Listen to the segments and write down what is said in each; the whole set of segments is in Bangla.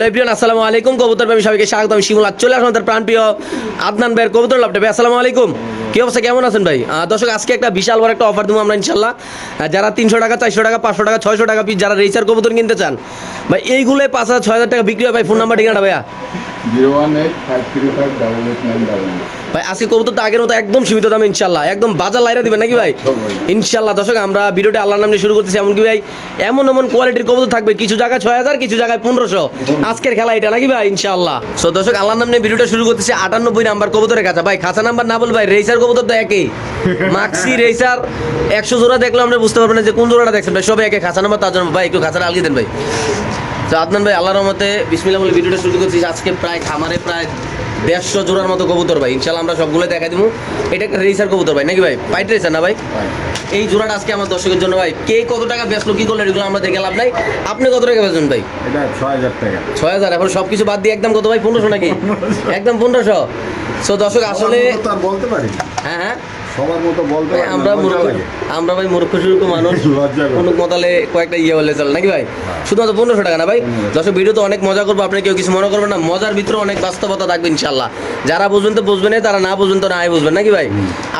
আসসালামু আলাইকুম। কবুতর প্রেমী সবাইকে স্বাগত আমি শিমুল চলে আসলাম তার প্রাণপ্রিয় আদনান ভাইয়ের কবুতর লাভটা ভাই, আসসালামু আলাইকুম। কি অবস্থা? কেমন আছেন ভাই? দর্শক, আজকে একটা বিশাল বড় একটা অফার দেবো আমরা ইনশাল্লাহ। যারা তিনশো টাকা, চারশো টাকা, পাঁচশো টাকা, ছয়শো টাকা পিস যারা রেজিস্টার কবুতর কিনতে চান, ভাই, এইগুলোই পাঁচ হাজার, ছয় হাজার টাকা বিক্রি হয় ভাই ফোন নাম্বার ঠিকানা ভাইয়া? Zero one eight five three five double eight nine double ভাই আজকে কবুতর তো আগের মতো একদম সীমিত দামে ইনশাল্লাহ একদম বাজার লাইরা দিবেন নাকি ভাই? ইনশাল্লাহ দর্শক আমরা ভিডিওটা আল্লাহর নামে শুরু করতেছি। এমনকি ভাই এমন এমন কোয়ালিটির কবুতর থাকবে। কিছু জায়গায় ছয় হাজার কিছু জায়গায় পনেরোশো। আজকের খেলা এটা নাকি ভাই ইনশাল্লাহ সো দর্শক আল্লাহর নাম ভিডিওটা শুরু করতেছি। আটানব্বই নাম্বার কবুতরের কাছে। ভাই খাঁচা নাম্বার না বল ভাই রেসার কবুতর তো একই। মাক্সি রেসার একশো জোড়া দেখলে আমরা বুঝতে পারবেন না যে কোন জোড়াটা দেখছেন। ভাই সবাই একে খাঁচা নাম্বার তার জন্য ভাই একটু খাঁচাটা আলগিয়ে দেন ভাই। তো আদনান ভাই আল্লাহর রহমতে বিসমিল্লাহ বলে ভিডিওটা শুরু করছি। আজকে প্রায় খামারে প্রায় দেড়শো জোড়ার মতো কবুতর ভাই। ইনশাল্লাহ আমরা সবগুলো দেখা দিব এটা একটা রেসার কবুতর ভাই নাকি ভাই? পাইট রেসার না ভাই? এই জোড়াটা আজকে আমার দর্শকের জন্য ভাই কে কত টাকা বেচলো কি করল এগুলো আমরা দেখে লাভ নাই। আপনি কত টাকা বেচবেন ভাই? এটা ছয় হাজার টাকা। ছয় হাজার এখন সব কিছু বাদ দিয়ে একদম কত ভাই পনেরোশো নাকি? একদম পনেরোশো। সো দর্শক আসলে মতো বলতে পারি হ্যাঁ হ্যাঁ। সবার মতো বলতে ভাই, পারি না, আমরা মূর্খ আমরা ভাই মূর্খ সুরূপ মানুষ। কোনো মতালে কয়েকটা ইয়ে বলে চলে নাকি ভাই? শুধুমাত্র পনেরোশো টাকা না ভাই? দর্শক ভিডিও তো অনেক মজা করব আপনি কেউ কিছু মনে করবেন না। মজার ভিতরে অনেক বাস্তবতা থাকবে ইনশাল্লাহ যারা বুঝবেন তো বুঝবেন তারা না বুঝবেন তো নাই বুঝবেন নাকি ভাই?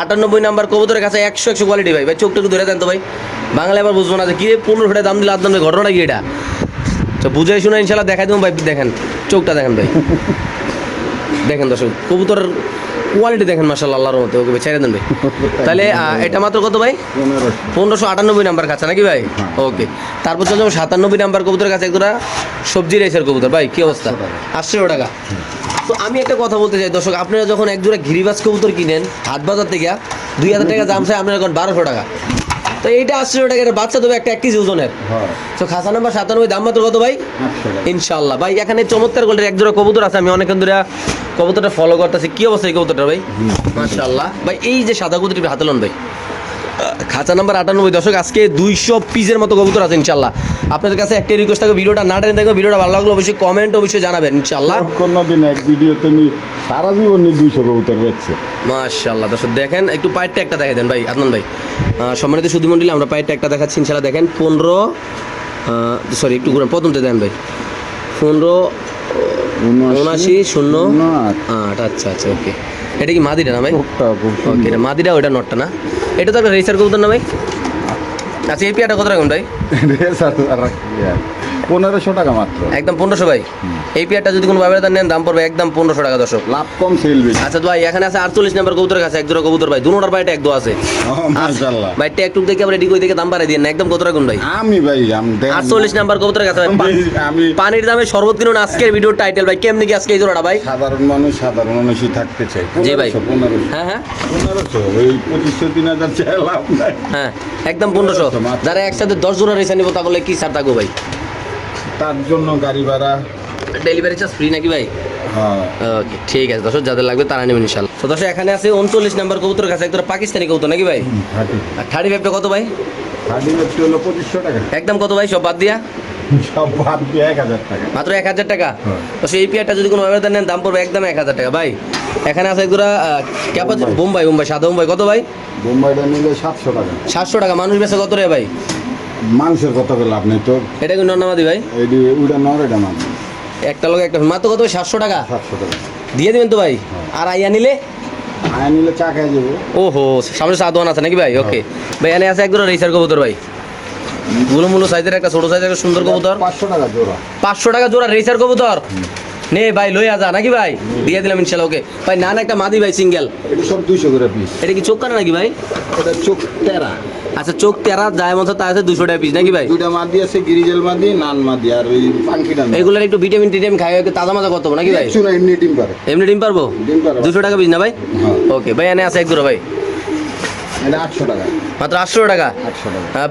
আটানব্বই নাম্বার কবুতরের কাছে একশো একশো কোয়ালিটি ভাই। ভাই চোখটা একটু ধরে দেন তো ভাই। বাংলা এবার বুঝব না যে কি রে পনেরোশো টাকা দাম দিলে আদাম ঘটনাটা কি এটা? তো বুঝে শুনে ইনশাল্লাহ দেখাই দেবো ভাই দেখেন। চোখটা দেখেন ভাই। দেখেন দর্শক কবুতরের কোয়ালিটি দেখেন মাসাল্লাহ আল্লাহর মতো ওকে ভাই ছেড়ে দেন ভাই। তাহলে এটা মাত্র কত ভাই? পনেরোশো। আটানব্বই নাম্বার কাছে নাকি ভাই? ওকে। তারপর চলে যাব সাতানব্বই নাম্বার কবুতরের কাছে একটা সবজি রাইসের কবুতর। ভাই কি অবস্থা? আটশো টাকা তো আমি একটা কথা বলতে চাই দর্শক আপনারা যখন একজোড়া ঘিরিবাজ কবুতর কিনেন হাট বাজার থেকে দুই হাজার টাকা দাম চাই আপনারা এখন বারোশো টাকা। তো এইটা আটশো টাকা এটা বাচ্চা দেবে একটা এক কেজি ওজনের। তো খাসা নাম্বার সাতানব্বই দাম মাত্র কত ভাই? ইনশাল্লাহ ভাই। এখানে চমৎকার গোল্ডের এক জোড়া কবুতর আছে আমি অনেকক্ষণ ধরে কবুতরটা ফলো করতেছি। কি অবস্থা এই কবুতরটা ভাই? মাশাল্লাহ ভাই এই যে সাদা কবুতরটি হাতে লন ভাই। খাঁচা নাম্বার আটানব্বই। দশক আজকে দুইশো পিসের মতো কবুতর আছে ইনশাল্লাহ আপনাদের কাছে একটা রিকোয়েস্ট থাকবে ভিডিওটা না টেনে থাকবে ভিডিওটা ভালো লাগল অবশ্যই কমেন্ট অবশ্যই জানাবেন ইনশাল্লাহ এক ভিডিওতে নি সারা জীবন দুইশো কবুতর বেচছে। মাশাল্লাহ দর্শক দেখেন একটু পায়েরটা একটা দেখা দেন ভাই আদনান ভাই। সম্মানিত সুদী মন্ডলী আমরা পায়ের একটা দেখাচ্ছি ইনশাল্লাহ দেখেন পনেরো সরি একটু ঘুরান প্রথমটা দেন ভাই। পনেরো উনআশি শূন্য আট আচ্ছা আচ্ছা ওকে এটা কি মাদিটা না ভাই? ওকে এটা মাদিটা ওটা নটটা না? এটা তো একটা রেসার কবুতর না ভাই? আচ্ছা এই পিয়াটা কত রাখুন ভাই? পনেরোশো টাকা মাত্র। একদম পনেরোশো ভাই। এই পিয়ারটা যদি কোনো ব্যবহার নেন দাম পড়বে একদম পনেরোশো টাকা দর্শক। লাভ কম সেল বেশি। আচ্ছা ভাই এখানে আছে আটচল্লিশ নাম্বার কবুতরের কাছে কবুতর ভাই। দুটোটার বাইটা এক দো আছে। মাশাল্লাহ ভাই একটু দেখে আমরা দেখে দাম বাড়াই দিন একদম কত রাখুন ভাই? আমি ভাই আমি আটচল্লিশ নাম্বার কবুতরের কাছে ভাই আমি- পানির দামে শরবত কিনুন আজকের ভিডিওর টাইটেল ভাই। কেমনি কি আজকে এই জোড়াটা ভাই? সাধারণ মানুষ সাধারণ মানুষই থাকতে চাই জি ভাই। হ্যাঁ হ্যাঁ। চাই লাভ নাই। হ্যাঁ একদম। যারা একসাথে দশ জোড়া রেসে নিবো তাহলে কি স্যার থাকব ভাই? তার জন্য গাড়ি ভাড়া। ডেলিভারি চার্জ ফ্রি নাকি ভাই? হ্যাঁ। ওকে ঠিক আছে দর্শক যাদের লাগবে তারা নেবেন ইনশাল্লাহ তো দর্শক এখানে আছে উনচল্লিশ নাম্বার কবুতরের কাছে একটা পাকিস্তানি কবুতর নাকি ভাই? আর থার্টি ফাইভটা কত ভাই? হাঁটি ব্যক্তি হলো পঁচিশশো টাকা। একদম কত ভাই? সব বাদ দিয়া? মাত্র এক হাজার টাকা? হ্যাঁ। তো সেই পিয়ারটা যদি কোনো ব্যবহার নেন দাম পড়বে একদম এক হাজার টাকা। ভাই এখানে আছে একগুলা ক্যাপা বোম্বাই। বোম্বাই বোম্বাই সাদা বোম্বাই। কত ভাই? বোম্বাইটা নিলে সাতশো টাকা। সাতশো টাকা। মানুষ বেছে কত রে ভাই? মাংসের কত করে লাভ নেই তো। এটা কি নর্নামাদি ভাই? এটি ওইটা নর এটা একটা লোক একটা মাত্র কত? সাতশো টাকা? সাতশো টাকা। দিয়ে দিবেন তো ভাই? আর আইয়া নিলে? আয় নিলে চা খেয়ে যাব ওহো সামনে সাদওয়ান আছে নাকি ভাই? ওকে ভাই এনে আছে একদম রেসার কবুতর ভাই। গুলো মুলো সাইজের একটা ছোট সাইজের একটা সুন্দর কবুতর। পাঁচশো টাকা জোড়া। পাঁচশো টাকা জোড়া রেসার কবুতর। নে ভাই লইয়া যা। নাকি ভাই? দিয়ে দিলাম ইনশাল্লাহ ওকে। ভাই না না একটা মাদি ভাই সিঙ্গেল এটি সব দুইশো করে পিস এটা কি চোখ কানা নাকি ভাই? এটা চোখ তেরা আচ্ছা চোখ তেরা যায় মতো তা আছে দুশো টাকা পিস নাকি ভাই? দুইটা মাদি আছে গিরিজেল মাদি নান মাদি আর ওই পাঙ্কিটা এগুলোর একটু ভিটামিন টিটামিন খাই ওকে তাজা মাজা কত নাকি ভাই? চুনা এমনি ডিম পারে। এমনি ডিম পারব। দুশো টাকা পিস না ভাই? হ্যাঁ। ওকে ভাই এনে আছে এক দুটো ভাই। মাত্র আটশো টাকা?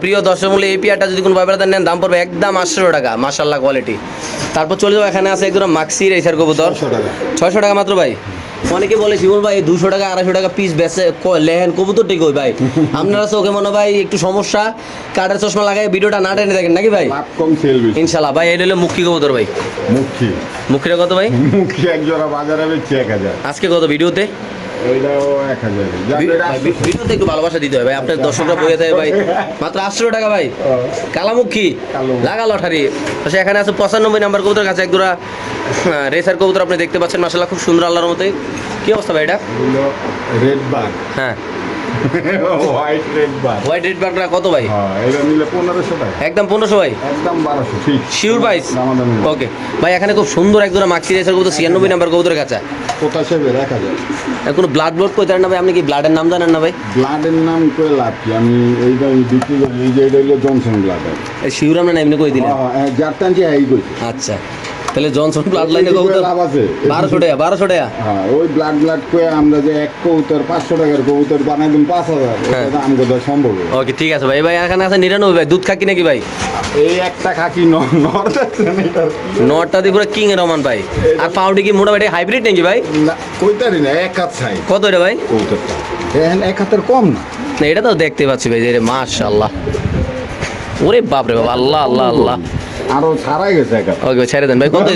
প্রিয় দর্শক মূল্য এই পিয়ারটা যদি কোনো ব্যাপারে নেন দাম পড়বে একদম আটশো টাকা। মার্শাল্লাহ কোয়ালিটি তারপর চলে যাব এখানে আছে একদম মাক্সি রেসার কবুতর। ছয়শো টাকা। মাত্র ভাই। অনেকে বলে শিবল ভাই দুশো টাকা আড়াইশো টাকা পিস বেচে ক- লেহেন কবুতর ঠিক ওই ভাই? আপনারা চোখে মনে ভাই একটু সমস্যা কাঠের চশমা লাগাই ভিডিওটা না টেনে দেখেন নাকি ভাই? ইনশাল্লাহ ভাই এটা হলো মুখী কবুতর ভাই। মুখী। মুখিটা কত ভাই? মুখী এক জোড়া বাজারে বেচছি এক হাজার। আজকে কত ভিডিওতে? ভিডিওতে একটু ভালোবাসা দিতে হবে ভাই। আপনার দর্শকরা বইয়ে থাকে ভাই। মাত্র আটশো টাকা ভাই। কালামুখী। লাগা আচ্ছা এখানে আছে পঁচানব্বই নাম্বার কবুতর কাছে রেসার কবুতর আপনি দেখতে পাচ্ছেন মাসাল্লাহ খুব সুন্দর আল্লাহর মতে কি অবস্থা ভাই এটা? রেড বাগ হ্যাঁ। হোয়াইট রেড হোয়াইট কত ভাই? হ্যাঁ এটা নিলে পনেরোশো টাকা। একদম পনেরোশো ভাই? একদম বারোশো ঠিক। শিওর প্রাইস ওকে ভাই এখানে খুব সুন্দর এক দুরা মাক্সি রেসার কবুতর ছিয়ানব্বই নাম্বার কবুতরের কাছে আর ব্লাড ব্লড কই জানেন না ভাই? আপনি কি ব্লাডের নাম জানেন না ভাই? ব্লাডের নাম করে লাভ কি? আমি এইটা আমি বিক্রি করি এই যে এটা হলো জনসন ব্লাড শিওর আমরা না এমনি কই দিলেন? যার টানছি এই কইছি। আচ্ছা। তাহলে জনসন ব্লাড লাইনে কবুতর? লাভ আছে। বারোশো টাকা বারোশো টাকা? হ্যাঁ ওই ব্লাড ব্লাড করে আমরা যে এক কবুতর পাঁচশো টাকার কবুতর বানাই দিন পাঁচ হাজার। হ্যাঁ। এটা আমাকে দেওয়া সম্ভব ওকে ঠিক আছে ভাই। ভাই এখানে আছে নিরানব্বই ভাই। দুধ খাকি নাকি ভাই? এই একটা খাকি ন- নর দেখছেন এটার নটটা দিয়ে পুরো কিং এর রমান ভাই। আর পাউডি কি মোটামুটি হাইব্রিড নাকি ভাই? না কইতারি না এক হাত ছাই। কত রে ভাই? কবুতরটা। এখন এক হাতের কম না। না এটা তো দেখতে পাচ্ছি ভাই যে মাশাআল্লাহ। ওরে বাপ রে বাপ আল্লাহ আল্লাহ আল্লাহ। আরও ছাড়াই গেছে ওকে ভাই ছেড়ে দেন ভাই। কত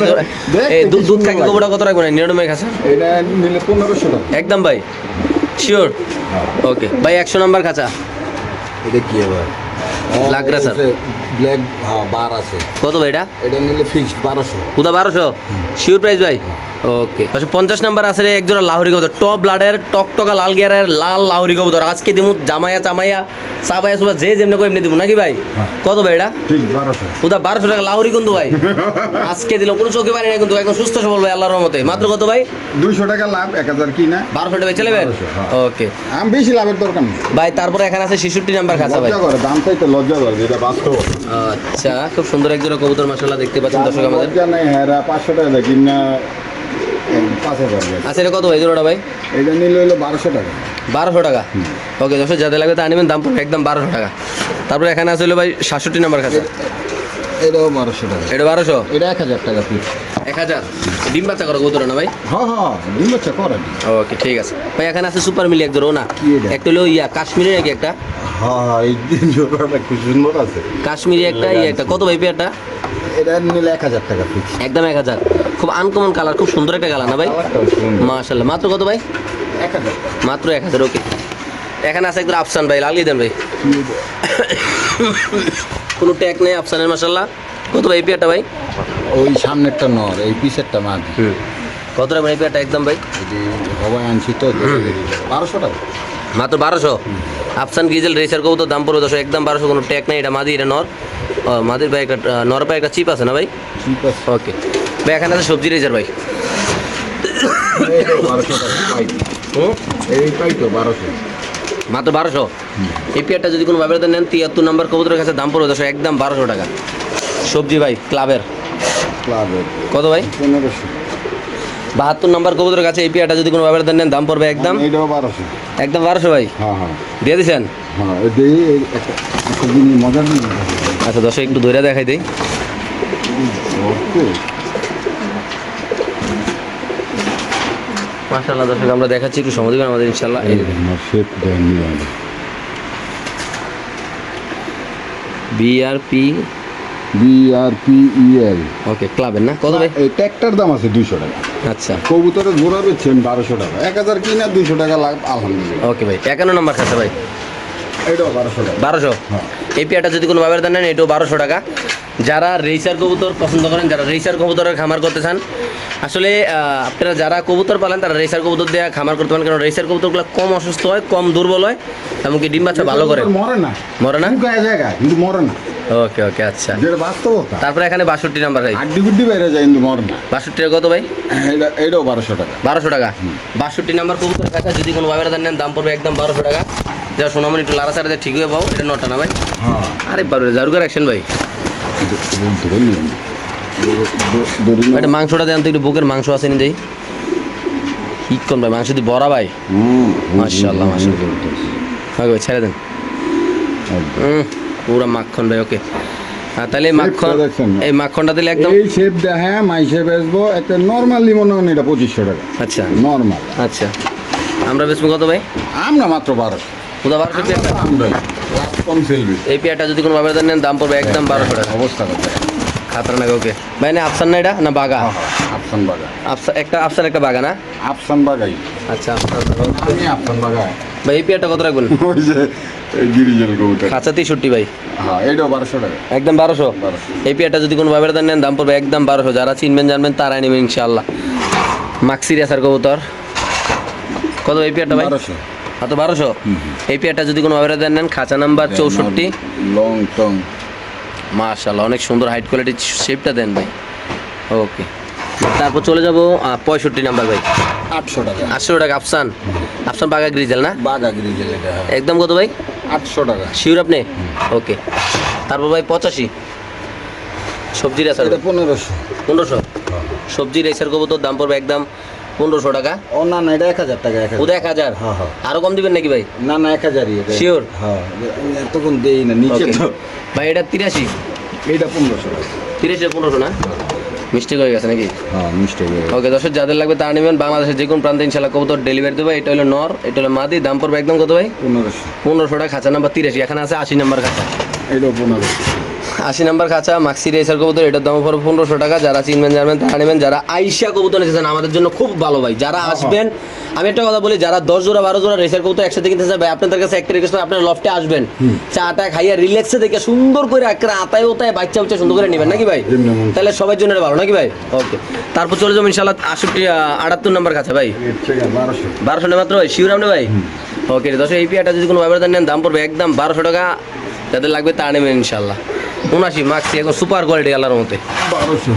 এই দুধ দুধ কি? খাকি গোবরটা কত রাখবেন? নিরানব্বই কাছে এটা নিলে পনেরোশো টাকা। একদম ভাই। শিওর ওকে ভাই একশো নাম্বার খাঁচা। এটা কি আবার? লাগরা স্যার। ব্ল্যাক হ্যাঁ বার আছে। কত ভাই এটা? এটা নিলে ফিক্সড বারোশো। কোথা বারোশো? শিওর প্রাইস ভাই? ওকে পাশে পঞ্চাশ নাম্বার আছে একজোড়া লাহরি কবুতর। টপ ব্লাডের টকটকা লাল গিয়ারের লাল লাহরি কবুতর। আজকে দিমু জামাইয়া চামাইয়া সাবাইয়া সুবা যে যেমনি করে এমনি দিব নাকি ভাই? কত ভাই এটা? ঠিক বারোশো। টাকা লাহরি কিন্তু ভাই? আজকে দিল কোনো চোখে পারি না কিন্তু একদম সুস্থ সবল ভাই আল্লাহর রহমতে। মাত্র কত ভাই? দুইশো টাকা লাভ এক হাজার কি না? বারোশো টাকা চলে ভাই? 1200, হ্যাঁ। ওকে আমি বেশি লাভের দরকার নেই। ভাই তারপরে এখানে আছে ছেষট্টি নাম্বার খাঁচা ভাই। দাম চাইতে লজ্জা করে যেটা বাস্তব। আচ্ছা খুব সুন্দর একজোড়া কবুতর মাসাল্লাহ দেখতে পাচ্ছেন দর্শক আমাদের। হ্যাঁ পাঁচশো টাকা কিনা পাঁচ হাজার। আচ্ছা এটা কত ভাই জোড়াটা ভাই? এটা নিলে হলো বারোশো টাকা। বারোশো টাকা? ওকে দর্শক যাদের লাগবে তা নেবেন দাম পড়বে একদম বারোশো টাকা। তারপরে এখানে আছে হলো ভাই সাতষট্টি নাম্বার খাঁচা। এটাও বারোশো টাকা। এটা বারোশো? এটা এক হাজার টাকা ফিক্স এক হাজার? ডিম বাচ্চা করো কবুতর না ভাই? হ্যাঁ হ্যাঁ দিন হচ্ছে করেন ওকে ঠিক আছে। ভাই এখানে আছে সুপার মিলি এক জোড়া না? একটা হলো ইয়া কাশ্মীরি নাকি একটা? হ্যাঁ হ্যাঁ এই জোড়াটা খুব সুন্দর আছে। কাশ্মীরি একটা ইয়ে একটা। কত ভাই পেয়ারটা? এটা নিলে এক হাজার টাকা ফিক্স একদম এক হাজার। আনকমন কালার খুব সুন্দর একটা কালার না ভাই? মাশাল্লাহ মাত্র কত ভাই? এক হাজার মাত্র এক হাজার ওকে এখানে আছে একদম আফসান ভাই লাগিয়ে দেন ভাই। কোনো ট্যাগ নেই আফসানের মাসাল্লাহ কত ভাই এই পেয়ারটা ভাই? ওই সামনেরটা নর এই পিসেরটা মাদি। কত রাখবেন এই পেয়ারটা একদম ভাই? হবাই আনছি তো বারোশো টাকা। মাত্র বারোশো? আফসান গিজেল রেসার কবু তো দাম পড়বে দশ একদম বারোশো কোনো ট্যাগ নেই এটা মাদি এটা নর। মাদির ভাই একটা নর ভাই একটা চিপ আছে না ভাই? ওকে ভাই এখানে আছে সবজি রেজার ভাই। মাত্র বারোশো? এই পেয়ারটা যদি কোনো ব্যবহার নেন তিয়াত্তর নাম্বার কবুতরের কাছে দাম পড়বে দশ একদম বারোশো টাকা। সবজি ভাই ক্লাবের। ক্লাবের। কত ভাই? পনেরোশো। বাহাত্তর নাম্বার কবুতরের কাছে এই পেয়ারটা যদি কোনো ব্যবহার নেন দাম পড়বে একদম এইটাও বারোশো। একদম বারোশো ভাই? হ্যাঁ হ্যাঁ। দিয়ে দিছেন? হ্যাঁ আচ্ছা দশ একটু ধরে দেখাই দিই। মাসাল্লাহ দর্শক আমরা দেখাচ্ছি একটু সময় দেবেন আমাদের আমি BRP B R. P E L okay ক্লাবের না? কত ভাই? এই ট্যাক্টার দাম আছে দুইশো টাকা। আচ্ছা। কবুতরের ঘোরা বেচছেন বারোশো টাকা। এক হাজার কিনা দুইশো টাকা লাভ আলহামদুলিল্লাহ। ওকে ভাই 51 নম্বর খাতা ভাই। এটাও বারোশো টাকা। বারোশো? হ্যাঁ। এই পেয়ারটা যদি কোনো ব্যবহার নেন এটাও বারোশো টাকা। যারা রেসার কবুতর পছন্দ করেন যারা রেসার কবুতরের খামার করতে চান আসলে আপনারা যারা কবুতর পালেন তারা রেসার কবুতর দিয়ে খামার করতে পারেন কারণ রেসার কবুতরগুলো কম অসুস্থ হয় কম দুর্বল হয় এমনকি ডিম বাচ্চা ভালো করে। মরে না। মরে না? কিন্তু মরে না। ওকে ওকে আচ্ছা। যেটা বাস্তবতা। তারপরে এখানে বাষট্টি নাম্বার ভাই। আড্ডি গুড্ডি বাইরে যায় কিন্তু মরে না। বাষট্টি টাকা কত ভাই? এটা এটাও বারোশো টাকা। বারোশো টাকা। বাষট্টি নাম্বার কবুতর কাছে যদি কোনো ব্যবহার নেন দাম পড়বে একদম বারোশো টাকা। যা সোনামনি একটু লাড়া সাড়া ঠিক হয়ে পাও এটা নটা না ভাই? হ্যাঁ। আরে বারো জারুকার অ্যাকশন ভাই। এটা মাংসটা দেন তো একটু বুকের মাংস আছে নি দেই। কি কোন ভাই মাংস দিয়ে বড়া ভাই। মাশাআল্লাহ, মাশাআল্লাহ। ওকে ভাই ছেড়ে দেন। উম, পুরা মাখন ভাই ওকে। আর তাহলে মাখন? এই মাখনটা দিলে একদম এই শেপ দেখা মাইসে বেচবো। একটা নর্মালি মনে হয় এটা পঁচিশশো টাকা। আচ্ছা। নর্মাল আচ্ছা। আমরা বেশ কত ভাই? আমরা মাত্র বারোশো। পুরা বারোশো এই পেয়ারটা যদি কোনো ব্যবহার নেন দাম পড়বে একদম বারোশো টাকা। অবস্থা কথা। খাতরা নাকি ওকে? ভাই না আফসান না এটা? না বাগা? হ্যাঁ, হ্যাঁ, আফসান বাগা। আফসান একটা আফসান একটা বাগা না? আফসান বাগাই। আচ্ছা আফসান বাগা ভাই এই পেয়ারটা কত রাখবেন? ওই যে এই কবুতর খাঁচা তেষট্টি ভাই। হ্যাঁ এইটাও বারোশো টাকা। একদম বারোশো? এই পেয়ারটা যদি কোনো ব্যবহার নেন দাম পড়বে একদম বারোশো। যারা চিনবেন জানবেন তারাই নেবেন ইনশাআল্লাহ। মাক্সির আসার কবুতর। কত এই পেয়ারটা ভাই? বারোশো। কত বারোশো। এই পেয়ারটা যদি কোনো ব্যবহার নেন। খাঁচা নাম্বার চৌষট্টি। লং টং মাশাল্লাহ অনেক সুন্দর হাইট কোয়ালিটির শেপটা দেন ভাই। ওকে তারপর চলে যাব পঁয়ষট্টি নাম্বার ভাই। আটশো টাকা। আটশো টাকা আফসান। আফসান বাগা গ্রিজেল না? বাগা গ্রিজেল এটা হ্যাঁ। একদম কত ভাই? আটশো টাকা। শিওর আপনি? ওকে তারপর ভাই পঁচাশি। সবজির আসার পনেরোশো। পনেরোশো। সবজি রেসের কবুতর দাম পড়বে একদম পনেরোশো টাকা? ও না না এটা এক হাজার টাকা এক হাজার। এক হাজার? হ্যাঁ, হ্যাঁ। আরও কম দিবেন নাকি ভাই? না না এক হাজারই এটা। Sure? হ্যাঁ এতক্ষণ দেই না নিচে তো। ভাই এটা তিরাশি। এইটা পনেরোশো টাকা। তিরাশি পনেরোশো না? মিস্টেক হয়ে গেছে নাকি? হ্যাঁ মিষ্টি ওকে দর্শক যাদের লাগবে তারা নেবেন। বাংলাদেশের যে কোনো প্রান্তে ইনশাল্লাহ কবুতর ডেলিভারি দেবে। এটা হলো নর এটা হলো মাদি। দাম পড়বে একদম কত ভাই? পনেরোশো। পনেরোশো টাকা খাঁচা নাম্বার তিরাশি। এখানে আছে আশি নাম্বার খাঁচা। এইটাও পনেরোশো। আশি নাম্বার খাঁচা মাক্সি রেসার কবুতর এটার দাম পড়বে পনেরোশো টাকা। যারা চিনবেন জানবেন তারা নেবেন। যারা আইসা কবুতর নিতেছেন আমাদের জন্য খুব ভালো ভাই। যারা আসবেন আমি একটা কথা বলি যারা দশ জোড়া বারো জোড়া রেসার কবুতর একসাথে কিনতে চাই ভাই আপনাদের কাছে একটা রিকোয়েস্ট আপনার লফটে আসবেন। চাটা খাইয়া রিল্যাক্সে দেখে সুন্দর করে একটা আতায় ওতায় বাচ্চা বাচ্চা সুন্দর করে নেবেন নাকি ভাই। তাহলে সবার জন্য ভালো নাকি ভাই? ওকে তারপর চলে যাব ইনশাল্লাহ আষট্টি আটাত্তর নাম্বার কাছে ভাই। বারোশো। টাকা মাত্র ভাই শিউর আপনি ভাই? ওকে দশ এই পিয়াটা যদি কোনো ব্যবহার নেন দাম পড়বে একদম বারোশো টাকা। যাদের লাগবে তা নেবেন ইনশাল্লাহ উনাশি মাক্সি একদম সুপার কোয়ালিটি আল্লাহর মতে বারোশো।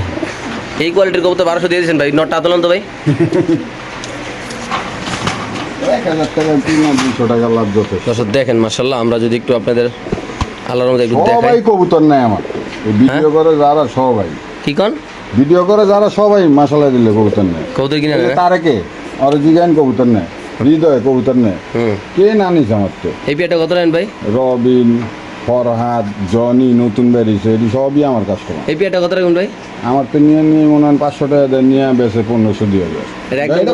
এই কোয়ালিটির কবুতর বারোশো দিয়ে দিয়েছেন ভাই নটটা আতলন তো ভাই। দর্শক দেখেন মার্শাল্লাহ আমরা যদি একটু আপনাদের আল্লাহর মতো একটু দেখাই। কবুতর নেয় আমার। ভিডিও করে যারা সবাই। কি কন? ভিডিও করে যারা সবাই মাসালা দিলে কবুতর নেয়। কবুতর কিনে এই যে নেন কে আর জিগান কবুতর নেয় হৃদয় কবুতর নেয়। কে না নিছে আমার তো এই পিয়াটা কত নেন ভাই? রবিন ফরহাদ জনি নতুন বেরিয়েছে এটি সবই আমার কাস্টমার এই পিয়াটা কত রাখুন ভাই? আমার তো নিয়ে নিয়ে মনে হয় পাঁচশো টাকা নিয়ে বেছে পনেরোশো দিয়ে ভাই?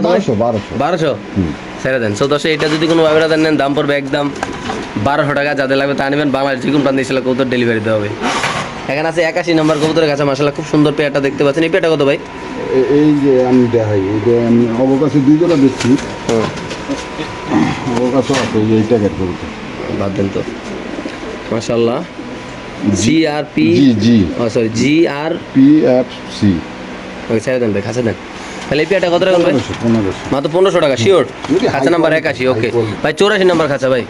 বারোশো বারোশো। বারোশো। ছেড়ে দেন। সো দশ এটা যদি কোনো ব্যবহার নেন দাম পড়বে একদম বারোশো টাকা। যাদের লাগবে তা নেবেন। বাংলাদেশ যে কোনো প্রান্তে ইসলাম কবুতর ডেলিভারি দেওয়া হবে। এখানে আছে একাশি নম্বর কবুতরের কাছে মাসাল্লাহ খুব সুন্দর পেয়ারটা দেখতে পাচ্ছেন। এই পেয়ারটা কত ভাই? এই যে আমি দেখাই এই যে আমি অবকাশে দুই জোড়া হুম। অবকাশও আছে এই টাকার কবুতর। বাদ দেন তো। মাসাল্লাহ G R P G G. Sorry G R P F C okay ছেড়ে দেন ভাই খাঁচা দেন। তাহলে এই পেয়ারটা কত রাখুন ভাই? মাত্র পনেরোশো টাকা শিওর খাঁচা নাম্বার একাশি ওকে ভাই চৌরাশি নাম্বার খাঁচা ভাই।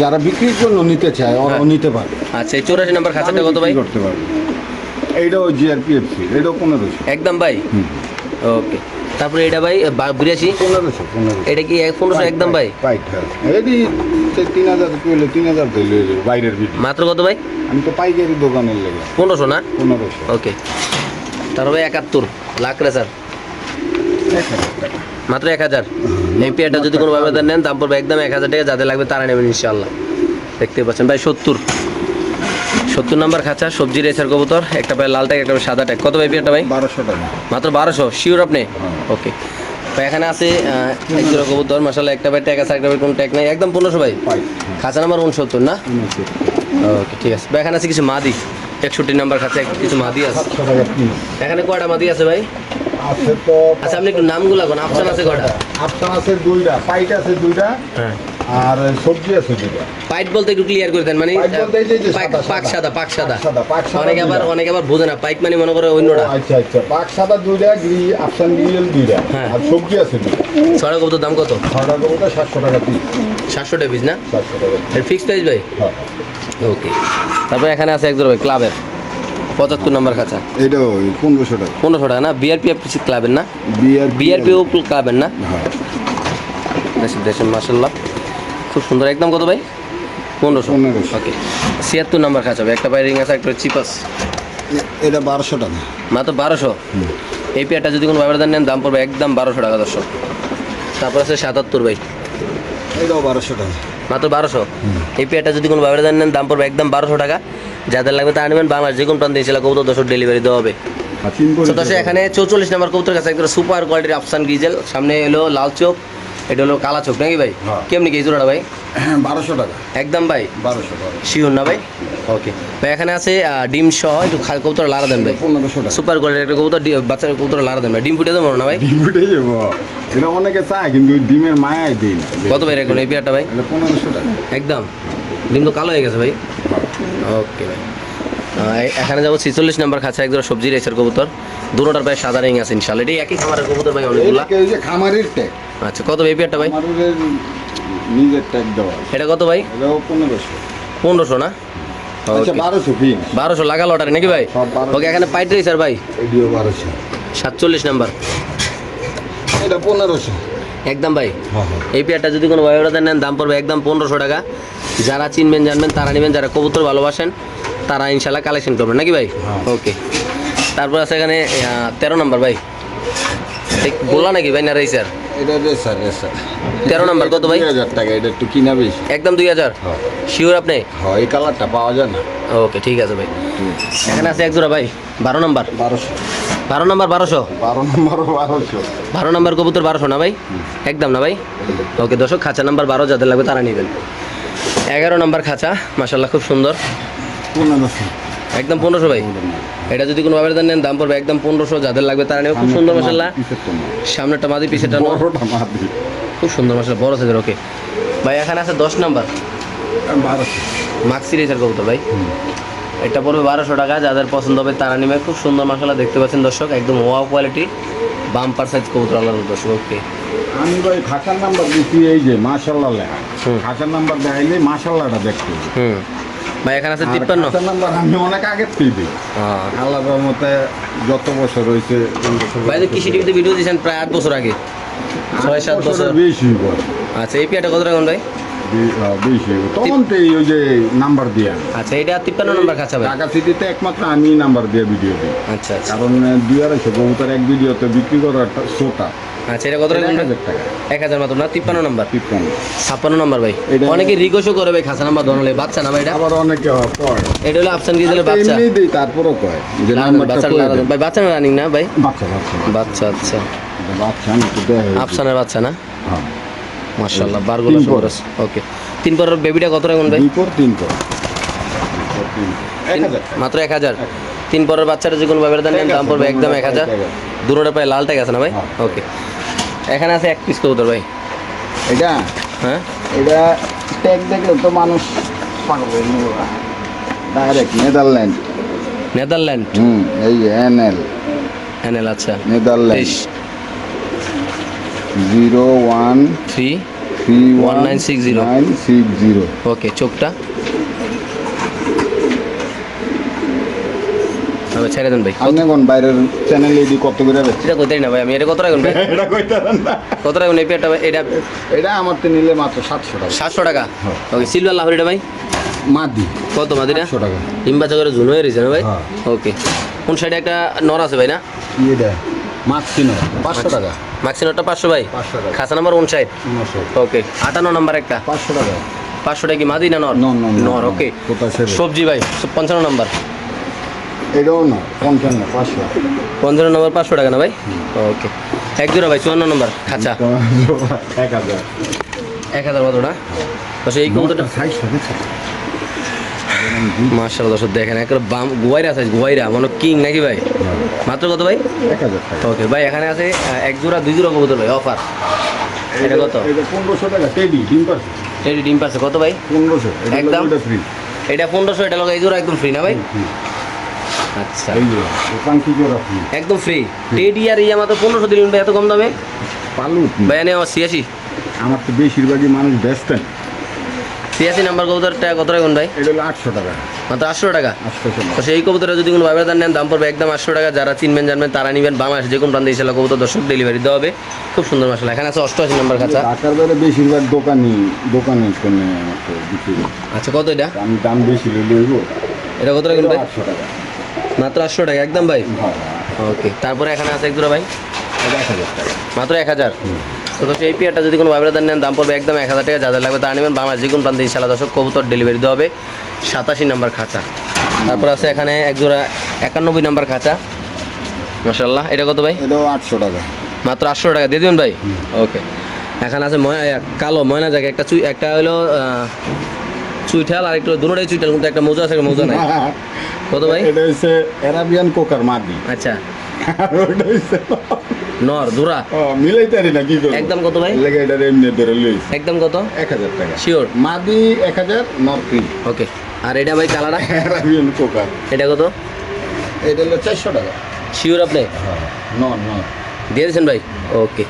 যারা বিক্রির জন্য নিতে চায় ওরাও হ্যাঁ। নিতে পারে। আচ্ছা এই চৌরাশি নাম্বার খাঁচাটা কত ভাই? করতে পারব। এইটাও জিআরপিএফসি এটাও পনেরোশো। একদম ভাই। ওকে তারপরে এটা ভাই বিরাশি? পনেরোশো এটা কি এক পনেরোশো একদম ভাই? পাইট হ্যাঁ এটি তিন হাজার তিন হাজার বাইরের মাত্র কত ভাই? আমি তো পাইকারি দোকানের লেগে। পনেরোশো না? পনেরোশো। ওকে। তারপর ভাই একাত্তর লাখ রে স্যার মাত্র এক হাজার। এই পেয়ারটা যদি কোনো ব্যবধান নেন দাম পড়বে একদম এক হাজার টাকা যাদের লাগবে তারা নেবেন ইনশাল্লাহ দেখতে পাচ্ছেন ভাই সত্তর। সত্তর নাম্বার খাঁচা সবজি রেসার কবুতর একটা পায়ে লাল ট্যাগ একটা পায়ে সাদা ট্যাগ কত ভাই পেয়ারটা ভাই? বারোশো টাকা। মাত্র বারোশো? শিওর আপনি? হ্যাঁ। ওকে ভাই এখানে আছে এক জোড়া কবুতর মাসাল্লাহ একটা ভাই ট্যাগ আছে একটা ভাই কোনো ট্যাগ নাই। একদম পনেরোশো ভাই? খাঁচা নাম্বার উনসত্তর না? ওকে ঠিক আছে। ভাই এখানে আছে কিছু মাদি? একষট্টি নাম্বার খাঁচা কিছু মাদি আছে? এখানে কয়টা মাদি আছে ভাই? আছে তো আচ্ছা আপনি একটু নামগুলো কোন অপশন আছে কয়টা? আফসান আছে দুইটা পাইট আছে দুইটা। হ্যাঁ। আর সবজি আছে দুইটা। পাইট বলতে একটু ক্লিয়ার করে দেন মানে পাইট পাক- সাদা, পাক সাদা। অনেকে আবার অনেকে আবার বোঝে না পাইক মানে মনে করে অন্যটা। আচ্ছা আচ্ছা। পাক সাদা দুইটা গ্রি আফসান গ্রিল দুইটা। হ্যাঁ। আর সবজি আছে দুইটা। ছড়া কবুতর দাম কত? ছটা কবুটা সাতশো টাকা পিস সাতশো টাকা পিস না? সাতশো টাকা এর ফিক্স প্রাইস ভাই? হ্যাঁ। ওকে তারপরে এখানে আছে একজন ভাই ক্লাবের পঁচাত্তর নম্বর খাঁচা। এটা ওই পনেরোশো টাকা। পনেরোশো টাকা না? বিআরপি ক্লাবের না? বিআর বিআরপিও ক্লাবের না? হ্যাঁ। দেশের মাসাল্লাহ খুব সুন্দর। একদম কত ভাই? পনেরোশো। ওকে ছিয়াত্তর নম্বর খাঁচা হবে একটা বাইরিং আছে একটা চিপাস। এটা বারোশো টাকা। মাত্র বারোশো? এই পেয়ারটা যদি কোনো ব্যবধান নেন দাম পড়বে একদম বারোশো টাকা দর্শক। তারপর আছে সাতাত্তর ভাই। এটাও বারোশো টাকা। মাত্র বারোশো? এই পেয়ারটা যদি কোনো ব্যবধান নেন দাম পড়বে একদম বারোশো টাকা। যাদের লাগবে তা নেবেন বাংলাদেশ যে কোনো প্রান্তে এসে কবুতর দর্শক ডেলিভারি দেওয়া হবে। তো এখানে চৌচল্লিশ নম্বর কবুতর কাছে একদম সুপার কোয়ালিটির আফসান গ্রিজেল সামনে এলো লাল চোখ। এটা হলো কালা চোখ নাকি ভাই? হ্যাঁ। কেমনি কি জোড়াটা ভাই? বারোশো টাকা। একদম ভাই? বারোশো বারোশো শিওর না ভাই? ওকে ভাই এখানে আছে ডিম সহ একটু খা- কবুতর লাড়া দেন ভাই। পনেরোশো টাকা। সুপার কোয়ালিটির একটা কবুতর বাচ্চার কবুতর লাড়া দেন ভাই। ডিম ফুটে দেবো না ভাই? ডিম উঠে যাব এটা অনেকে চায় কিন্তু ডিমের মায়াই দিই না। কত ভাই রাখবেন এই পেয়ারটা ভাই? পনেরোশো টাকা। একদম। ডিম তো কালো হয়ে গেছে ভাই। ওকে ভাই। এখানে যাব ছিচল্লিশ নাম্বার খাঁচা একদম সবজি রেসের কবুতর। দুটোটার প্রায় সাদা রিং আছে ইনশাল্লাহ এটাই একই খামারের কবুতর ভাই অনেকগুলা। খামারের ট্যাগ? আচ্ছা কত ভাই পেয়ারটা ভাই? নিজের ট্যাগ দেওয়া এটা কত ভাই? পনেরোশো। পনেরোশো না? আচ্ছা বারোশো ফিন বারোশো লাগা লটারি নাকি ভাই? ওকে এখানে পাইট রেসার ভাই? বারোশো। সাতচল্লিশ নাম্বার। এটা পনেরোশো। একদম ভাই? হ্যাঁ হ্যাঁ। এই পেয়ারটা যদি কোনো বায়োডাতে নেন দাম পড়বে একদম পনেরোশো টাকা। যারা চিনবেন জানবেন তারা নেবেন যারা কবুতর ভালোবাসেন তারা ইনশাল্লাহ কালেকশন করবেন নাকি ভাই? হ্যাঁ। ওকে। তারপর আছে এখানে তেরো নাম্বার ভাই। ঠিক বললা নাকি ভাই না রেসার এটা রেসার রেসার। 13 নাম্বার কত ভাই? দুই হাজার টাকা এটা একটু কিনা বেশি। একদম দুই হাজার? হ্যাঁ। শিওর আপনি? হ্যাঁ এই কালারটা পাওয়া যায় না। ওকে ঠিক আছে ভাই। এখানে আছে এক জোড়া ভাই বারো নাম্বার। বারোশো। বারো নাম্বার বারোশো? বারো নম্বর বারোশো। বারো নাম্বার কবুতর বারোশো না ভাই? একদম না ভাই? ওকে দর্শক খাঁচা নাম্বার বারো যাদের লাগবে তারা নেবেন এগারো নাম্বার খাঁচা মাসাল্লাহ খুব সুন্দর। একদম পনেরোশো ভাই। এটা যদি কোনো ভাবে নেন দাম পড়বে একদম পনেরোশো যাদের লাগবে তারা নেবে। খুব সুন্দর মাসাল্লাহ সামনেটা। মাদি মাদি। খুব সুন্দর মশলা বড় সাইজের ওকে। ভাই এখানে আছে দশ নাম্বার। মাক্সি রেসার কবুতর ভাই। এটা পড়বে বারোশো টাকা যাদের পছন্দ হবে তারা নেবে। খুব সুন্দর মাসাল্লাহ দেখতে পাচ্ছেন দর্শক একদম ওয়া কোয়ালিটি বাম্পার সাইজ কবুতর আল্লাহ দর্শক ওকে। আমি ভাই খাঁচার নাম্বার দিচ্ছি এই যে মাশাল্লাহ লেখা। খাঁচার নাম্বার দেখাইলে মাশাল্লাহটা দেখতে। হুম। ভাই এখানে আছে তিপ্পান্ন? নাম্বার আমি অনেক আগের থেকে দিই। হ্যাঁ আল্লাহর মতে যত বছর হয়েছে ভাই তো কৃষি টিভিতে ভিডিও দিয়েছেন প্রায় আট বছর আগে। ছয় সাত বছর। বেশি। আচ্ছা এই পিয়াটা কত টাকা ভাই? তখন তো ওই যে নাম্বার দিয়া। আচ্ছা এটা তিপ্পান্ন নম্বর ঢাকা সিটিতে একমাত্র আমি নাম্বার দিয়ে ভিডিও দিই। আচ্ছা আচ্ছা। কারণ দুই আড়াইশো কবুতর এক ভিডিওতে বিক্রি করাটা শোটা আচ্ছা এটা কত টাকা? এক হাজার টাকা। এক হাজার মাত্র না? তিপ্পান্ন নম্বর? টিপকান ছাপ্পান্ন নম্বর ভাই। অনেকে রিকোয়েস্টও করে ভাই খাঁচা নাম্বার ধরলে। বাচ্চা না ভাই এটা? আবার অনেকে কয় এটা হলো আফসান গিয়ে দিলে বাচ্চা। এমনি দিই তারপরও কয় যে বাচ্চা ভাই বাচ্চা না রানিং না ভাই? বাচ্চা বাচ্চা আচ্ছা। বাচ্চা। আফসানের বাচ্চা না? হ্যাঁ। মার্শাল্লাহ বারগুলো সুন্দর পর। আছে ওকে তিন পরের বেবিটা কত টাকা ভাই? পর তিন পর। পর, মাত্র এক হাজার। তিন পরের বাচ্চাটা যে কোনো ব্যাপারে দাম পড়বে একদম এক হাজার। এক দুটোটা প্রায় লাল ট্যাগ আছে না ভাই? হ্যাঁ। ওকে এখানে আছে এক পিস কবুতর ভাই। এটা? হ্যাঁ? এটা ট্যাগ দেখলে তো মানুষ পাগল হয়ে। ডাইরেক্ট নেদারল্যান্ড নেদারল্যান্ড হুম এই এনএল এনএল আচ্ছা। Netherland zero one three three 1960 nine six zero okay চোখটা। আবার ছেড়ে দেন ভাই। আপনি কোন বাইরের চ্যানেলে এটি কত করে বেচছে এটা কোথায় না ভাই আমি এটা কত টাকা ভাই এটা কইতে না। কত টাকা এই ভাই? এটা এটা আমার তো নিলে মাত্র সাতশো টাকা। সাতশো টাকা? হ্যাঁ। ওকে সিলভার লাহরিটা ভাই? মাদি। কত মাদিটা? সাতশো টাকা। ডিম্বা চকের ঝুনো হয়ে রয়েছে না ভাই? হ্যাঁ। ওকে। কোন সাইডে একটা নর আছে ভাই না? এটা মাক্সিনো পাঁচশো টাকা। ম্যাক্সিমামটা পাঁচশো ভাই? খাসা নাম্বার সাইড ওকে আটান্ন নাম্বার একটা। পাঁচশো টাকা। পাঁচশো টাকা কি মাদি না নর? নর। ওকে। সবজি ভাই পঞ্চান্ন নাম্বার। এটাও না পঞ্চান্ন পাঁচশো। পঞ্চান্ন নম্বর পাঁচশো টাকা না ভাই? ওকে। এক জোড়া ভাই চুয়ান্ন নম্বর খাঁচা। এক হাজার। এক হাজার কত না? তো সেই কবুতরটা মার্শাল দর্শক দেখেন একটা বাম গোয়াইরা আছে গোয়াইরা মানে কিং নাকি ভাই? মাত্র কত ভাই? ওকে ভাই এখানে আছে এক জোড়া দুই জোড়া কবুতর ভাই অফার এটা কত? পনেরোশো টাকা টেডি ডিম পাচ্ছে এটি ডিম পাচ্ছে কত ভাই? পনেরোশো একদম। ফ্রি এটা পনেরোশো এটা লোক এই জোড়া একদম ফ্রি না ভাই? আচ্ছা। একদম ফ্রি টেডি আর ইয়া মাত্র পনেরোশো দিলেন ভাই এত কম দামে? পালু ভাই এনে আমার ছিয়াশি। আমার তো বেশিরভাগই মানুষ ব্যস্ত। ছিয়াশি নাম্বার কবুতরটা কত রাখুন ভাই? এটা হলো আটশো টাকা। মাত্র আটশো টাকা? তো সেই কবুতরে যদি কোনো ব্যবধান নেন দাম পড়বে একদম আটশো টাকা। যারা চিনবেন জানবেন তারা নিবেন। বাংলাদেশ যে কোনো প্রান্তে ইনশাল্লাহ কবুতর দর্শক ডেলিভারি দেওয়া হবে। খুব সুন্দর মশলা এখানে আছে অষ্টআশি নাম্বার খাঁচা। ঢাকার বাইরে বেশিরভাগ দোকানি দোকানে আচ্ছা কত এটা? আমি দাম বেশি এটা কত টাকা ভাই? আটশো টাকা। মাত্র আটশো টাকা একদম ভাই? হ্যাঁ ওকে তারপরে এখানে আছে এক দুটো ভাই? এক হাজার টাকা মাত্র এক হাজার। তো দর্শক এই পেয়ারটা যদি কোনো ব্যবধান নেন দাম পড়বে একদম এক হাজার টাকা। যাদের লাগবে তা নেবেন বাংলাদেশ যে কোনো প্রান্তে ইনশাল্লাহ দর্শক কবুতর ডেলিভারি দেওয়া হবে। সাতাশি নাম্বার খাঁচা। তারপর আছে এখানে এক জোড়া একানব্বই নাম্বার খাঁচা। মাসাল্লাহ এটা কত ভাই? এটাও আটশো টাকা। মাত্র আটশো টাকা দিয়ে দেবেন ভাই? ওকে। এখানে আছে ময়- এ, কালো ময়না জায়গা একটা চুই একটা হলো চুইঠাল আর একটু দুটোটাই চুইঠাল কিন্তু একটা মোজা আছে একটা মোজা নাই। কত ভাই? এটা হচ্ছে অ্যারাবিয়ান কোকার মাদি। আচ্ছা। আর ওটা হচ্ছে নর দুরা। ও, মিলাইতে পারি না কি করব? একদম কত ভাই? লেগে এটা এমনি ধরে লইছি একদম কত? এক হাজার টাকা। শিওর মাদি এক হাজার নরক্রি ওকে। আর এটা ভাই কালারটা? অ্যারাবিয়ান কোকার এটা কত? এটা হলো চারশো টাকা। শিওর আপনি? নন নন দিয়ে দিয়েছেন ভাই? ওকে।